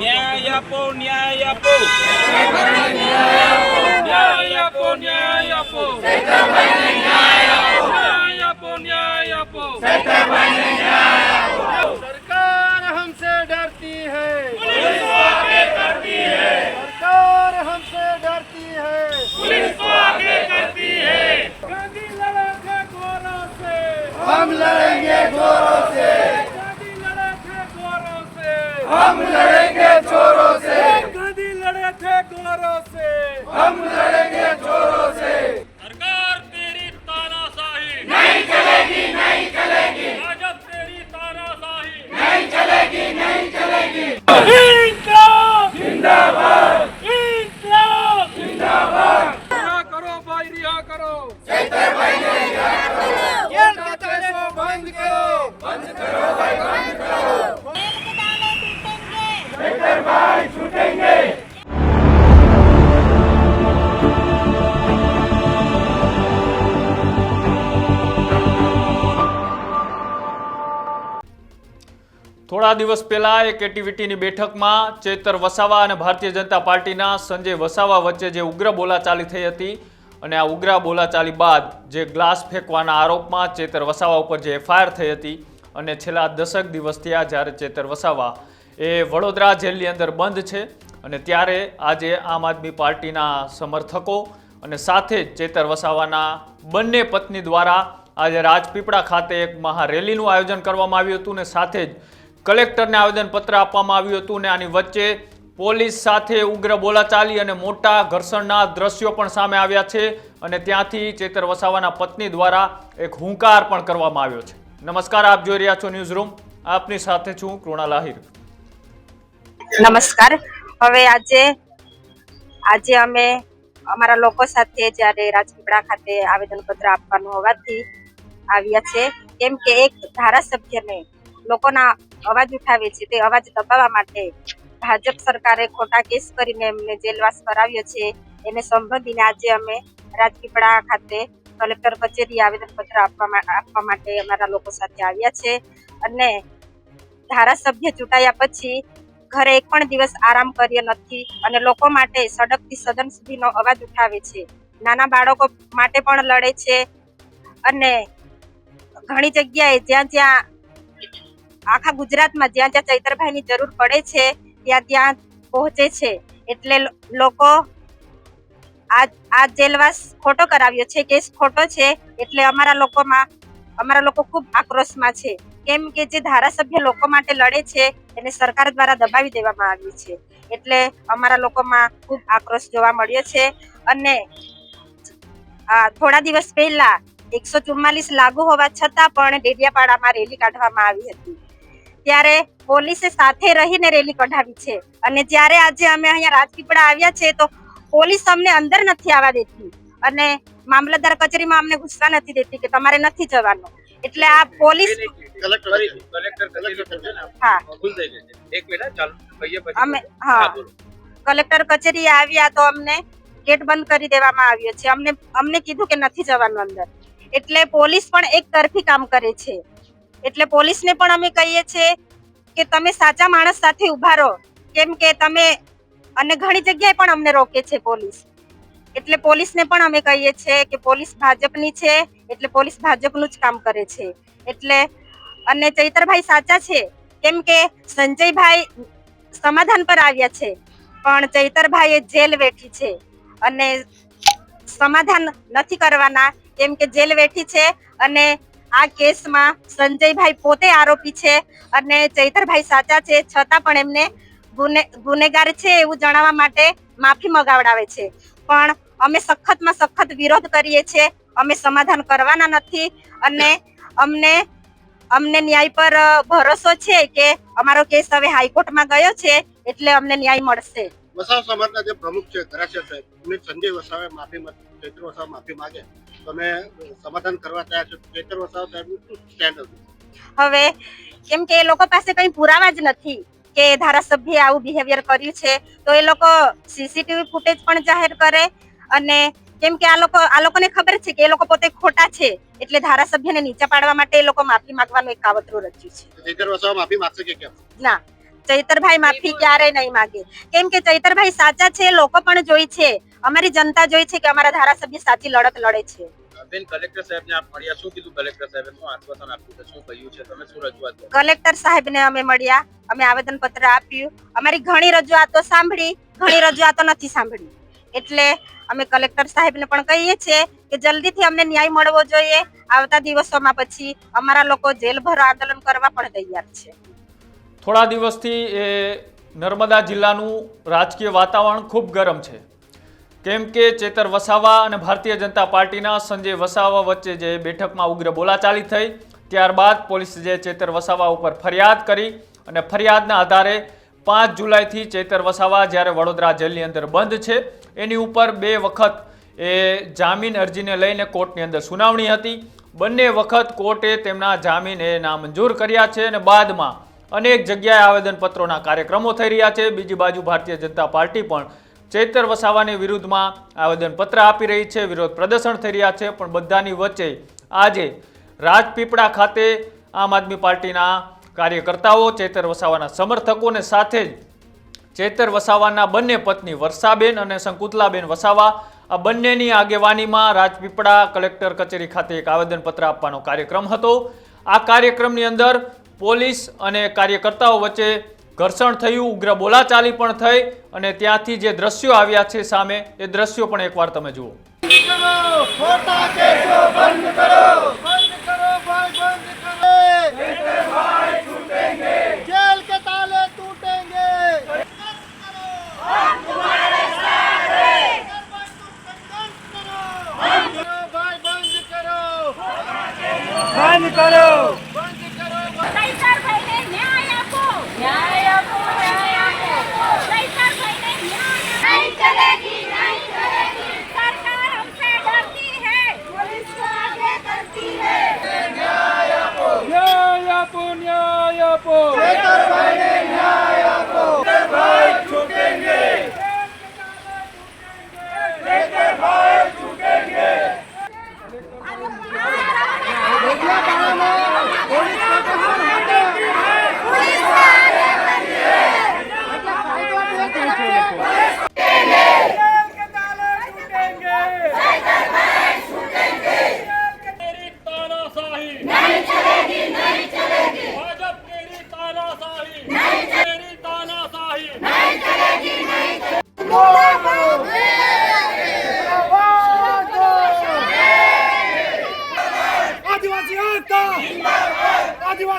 ನ್ಯಾಯಪೋ ನ್ಯಾಯಪೋ ನ್ಯಾಯಪೋ ನ್ಯಾಯಪೋ ನ್ಯಾಯಪೋ ನ್ಯಾಯಪೋ सरकार हमसे डरती है। पुलिस को आगे करती है। सरकार हमसे डरती है। पुलिस को आगे करती है। गांधी लड़ाके गोरों से। हम लड़ेंगे गोरों से। गांधी लड़ाके गोरों से। हम लड़ेंगे जोरों से गांधी लड़े थे गोरों से हम लड़ेंगे जोरों से सरकार तेरी तानाशाही नहीं चलेगी नहीं चलेगी भाजप तेरी तानाशाही नहीं चलेगी नहीं चलेगी થોડા દિવસ પહેલા એક એટીવીટીની બેઠકમાં ચેતર વસાવા અને ભારતીય જનતા પાર્ટીના સંજય વસાવા વચ્ચે જે ઉગ્ર બોલાચાલી થઈ હતી અને આ ઉગ્ર બોલાચાલી બાદ જે ગ્લાસ ફેંકવાના આરોપમાં ચેતર વસાવા ઉપર જે એફઆઈઆર થઈ હતી અને છેલ્લા દશક દિવસ આ જ્યારે ચેતર વસાવા એ વડોદરા જેલની અંદર બંધ છે અને ત્યારે આજે આમ આદમી પાર્ટીના સમર્થકો અને સાથે જ ચેતર વસાવાના બંને પત્ની દ્વારા આજે રાજપીપળા ખાતે એક મહારેલીનું આયોજન કરવામાં આવ્યું હતું ને સાથે જ કલેક્ટરને આવેદનપત્ર આપવામાં આવ્યું હતું ને આની વચ્ચે પોલીસ સાથે ઉગ્ર બોલાચાલી અને મોટા ઘર્ષણના દ્રશ્યો પણ સામે આવ્યા છે અને ત્યાંથી ચેતર વસાવાના પત્ની દ્વારા એક હુંકાર પણ કરવામાં આવ્યો છે. નમસ્કાર, આપ જોઈ રહ્યા છો ન્યૂઝ રૂમ આપની સાથે છું કૃણાલ આહિર નમસ્કાર. હવે આજે આજે અમે અમારા લોકો સાથે જ્યારે રાજપીપળા ખાતે આવેદનપત્ર આપવાનું હોવાથી આવ્યા છે. કેમ કે એક ધારાસભ્યને લોકોના અવાજ ઉઠાવે છે તે અવાજ દબાવવા માટે ભાજપ સરકારે ખોટા કેસ કરીને એમને જેલવાસ કરાવ્યો છે. એને સંબંધીને આજે અમે રાજપીપળા ખાતે કલેક્ટર કચેરી આવેદનપત્ર આપવા આપવા માટે અમારા લોકો સાથે આવ્યા છે. અને ધારાસભ્ય ચૂંટાયા પછી ઘરે એક પણ દિવસ આરામ કર્યો નથી અને લોકો માટે સડકથી સદન સુધીનો અવાજ ઉઠાવે છે. નાના બાળકો માટે પણ લડે છે અને ઘણી જગ્યાએ જ્યાં જ્યાં આખા ગુજરાતમાં જ્યાં જ્યાં ચૈતરભાઈની જરૂર પડે છે, ત્યાં ત્યાં પહોંચે છે. એટલે લોકો આ આ જેલવાસ ખોટો કરાવ્યો છે, કેસ ખોટો છે, એટલે અમારા લોકોમાં, અમારા લોકો ખૂબ આક્રોશમાં છે. કેમ કે જે ધારાસભ્ય લોકો માટે લડે છે, એને સરકાર દ્વારા દબાવી દેવામાં આવી છે. એટલે અમારા લોકોમાં ખૂબ આક્રોશ જોવા મળ્યો છે. અને થોડા દિવસ પહેલા એકસો ચુમ્માલીસ લાગુ હોવા છતાં પણ ડેડિયાપાડામાં રેલી કાઢવામાં આવી હતી. ત્યારે પોલીસે સાથે રહીને રેલી કઢાવી છે. અને જ્યારે આજે અમે અહીંયા રાજપીપળા આવ્યા છે તો પોલીસ અમને અંદર નથી આવવા દેતી. અને મામલતદાર કચેરીમાં અમને ગુસ્સા નથી દેતી કે તમારે નથી જવાનું. એટલે આ પોલીસ હા. અમે હા. કલેક્ટર કચેરી આવ્યા તો અમને ગેટ બંધ કરી દેવામાં આવ્યો છે. અમને અમને કીધું કે નથી જવાનું અંદર. એટલે પોલીસ પણ એક તરફી કામ કરે છે. એટલે પોલીસને પણ અમે કહીએ છીએ કે તમે સાચા માણસ સાથે ઊભા રહો. કેમ કે તમે અને ઘણી જગ્યાએ પણ અમને રોકે છે પોલીસ. એટલે પોલીસને પણ અમે કહીએ છીએ કે પોલીસ ભાજપની છે, એટલે પોલીસ ભાજપનું જ કામ કરે છે. એટલે અને ચૈતરભાઈ સાચા છે. કેમ કે સંજયભાઈ સમાધાન પર આવ્યા છે. પણ ચૈતરભાઈ જેલ વેઠી છે. અને સમાધાન નથી કરવાના. કેમ કે જેલ વેઠી છે અને આ કેસમાં સંજયભાઈ પોતે આરોપી છે અને ચૈતરભાઈ સાચા છે, છતાં પણ એમને ગુને, ગુનેગાર છે એવું જણાવવા માટે માફી મગાવડાવે છે. પણ અમે સખતમાં સખત વિરોધ કરીએ છીએ, અમે સમાધાન કરવાના નથી અને અમને અમને ન્યાય પર ભરોસો છે કે અમારો કેસ હવે હાઈકોર્ટમાં ગયો છે, એટલે અમને ન્યાય મળશે. વસાવા સમાજના જે પ્રમુખ છે ધરાશય સાહેબ એમને સંજય વસાવે માફી ચૈત્ર વસાવા માફી માગે. તમે સમાધાન કરવા તૈયાર છો ચૈત્ર વસાવા સાહેબનું શું સ્ટેન્ડ હતું હવે કેમ કે એ લોકો પાસે કઈ પુરાવા જ નથી કે ધારાસભ્ય આવું બિહેવિયર કર્યું છે તો એ લોકો સીસીટીવી ફૂટેજ પણ જાહેર કરે અને કેમ કે આ લોકો આ લોકોને ખબર છે કે એ લોકો પોતે ખોટા છે એટલે ધારાસભ્યને નીચે પાડવા માટે એ લોકો માફી માંગવાનું એક કાવતરું રચ્યું છે. માફી માંગશે કે કેમ? ના. ચૈતરભાઈ માફી ક્યારેય નહીં માગે. કેમ કે ચૈતરભાઈ સાચા છે લોકો પણ જોઈ છે. અમારી જનતા જોઈ છે કે અમારા ધારાસભ્ય સાચી લડત લડે છે. કલેક્ટર સાહેબને આપ મળ્યા. શું કીધું કલેક્ટર સાહેબે? શું આશ્વાસન આપ્યું છે? શું કહ્યું છે? તમે શું રજૂઆત કલેક્ટર સાહેબને અમે મળ્યા. અમે આવેદન પત્ર આપ્યું. અમારી ઘણી રજૂઆતો સાંભળી. ઘણી રજૂઆતો નથી સાંભળી. એટલે અમે કલેક્ટર સાહેબને પણ કહીએ છીએ કે જલ્દીથી અમને ન્યાય મળવો જોઈએ. આવતા દિવસોમાં પછી અમારા લોકો જેલભરો આંદોલન કરવા પણ તૈયાર છે. થોડા દિવસથી એ નર્મદા જિલ્લાનું રાજકીય વાતાવરણ ખૂબ ગરમ છે. કેમ કે ચેતર વસાવા અને ભારતીય જનતા પાર્ટીના સંજય વસાવા વચ્ચે જે બેઠકમાં ઉગ્ર બોલાચાલી થઈ, ત્યારબાદ પોલીસે જે ચેતર વસાવા ઉપર ફરિયાદ કરી અને ફરિયાદના આધારે પાંચ જુલાઈથી ચેતર વસાવા જ્યારે વડોદરા જેલની અંદર બંધ છે, એની ઉપર બે વખત એ જામીન અરજીને લઈને કોર્ટની અંદર સુનાવણી હતી. બંને વખત કોર્ટે તેમના જામીન એ નામંજૂર કર્યા છે અને બાદમાં અનેક જગ્યાએ આવેદનપત્રોના કાર્યક્રમો થઈ રહ્યા છે. બીજી બાજુ ભારતીય જનતા પાર્ટી પણ ચૈતર વસાવાની વિરુદ્ધમાં આવેદનપત્ર આપી રહી છે. વિરોધ પ્રદર્શન થઈ રહ્યા છે, પણ બધાની વચ્ચે આજે રાજપીપળા ખાતે આમ આદમી પાર્ટીના કાર્યકર્તાઓ, ચૈતર વસાવાના સમર્થકોને સાથે જ ચેતર વસાવાના બંને પત્ની વર્ષાબેન અને શંકુતલાબેન વસાવા આ બંનેની આગેવાનીમાં રાજપીપળા કલેક્ટર કચેરી ખાતે એક આવેદનપત્ર આપવાનો કાર્યક્રમ હતો. આ કાર્યક્રમની અંદર પોલીસ અને કાર્યકર્તાઓ વચ્ચે ઘર્ષણ થયું, ઉગ્ર બોલાચાલી પણ થઈ અને ત્યાંથી જે દ્રશ્યો આવ્યા છે સામે, એ દ્રશ્યો પણ એકવાર તમે જુઓ.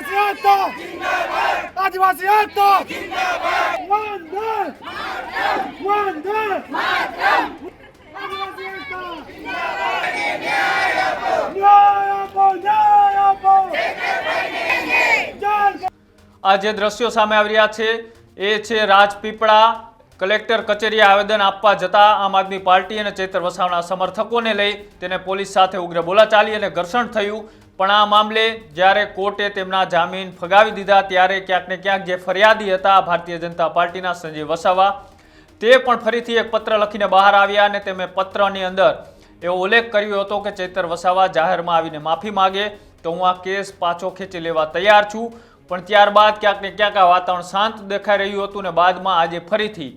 આદિવાસી એકતા જિંદાબાદ આદિવાસી એકતા જિંદાબાદ વંદે! વંદે! માતરમ આદિવાસી એકતા જિંદાબાદ ન્યાય આપો! ન્યાય આ જે દ્રશ્યો સામે આવી રહ્યા છે, એ છે રાજપીપળા કલેક્ટર કચેરીએ આવેદન આપવા જતા આમ આદમી પાર્ટી અને ચેતર વસાવના સમર્થકોને લઈ તેને પોલીસ સાથે ઉગ્ર બોલાચાલી અને ઘર્ષણ થયું. પણ આ મામલે જ્યારે કોર્ટે તેમના જામીન ફગાવી દીધા, ત્યારે ક્યાંક ને ક્યાંક જે ફરિયાદી હતા ભારતીય જનતા પાર્ટીના સંજય વસાવા, તે પણ ફરીથી એક પત્ર લખીને બહાર આવ્યા અને તેમણે પત્રની અંદર એવો ઉલ્લેખ કર્યો હતો કે ચેતર વસાવા જાહેરમાં આવીને માફી માગે, તો હું આ કેસ પાછો ખેંચી લેવા તૈયાર છું. પણ ત્યારબાદ ક્યાંક ને ક્યાંક આ વાતાવરણ શાંત દેખાઈ રહ્યું હતું ને બાદમાં આજે ફરીથી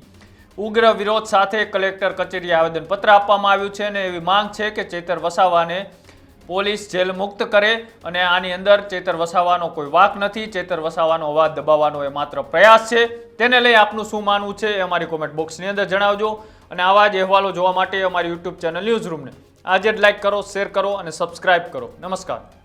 ઉગ્ર વિરોધ સાથે કલેક્ટર કચેરીએ આવેદનપત્ર આપવામાં આવ્યું છે અને એવી માંગ છે કે ચેતર વસાવાને પોલીસ જેલ મુક્ત કરે અને આની અંદર ચેતર વસાવાનો કોઈ વાક નથી, ચેતર વસાવાનો અવાજ દબાવવાનો એ માત્ર પ્રયાસ છે. તેને લઈ આપનું શું માનવું છે એ અમારી કોમેન્ટ બોક્સની અંદર જણાવજો. અને આવા જ અહેવાલો જોવા માટે અમારી યુટ્યુબ ચેનલ ન્યૂઝ રૂમને આજે જ લાઈક કરો શેર કરો અને સબસ્ક્રાઇબ કરો. નમસ્કાર.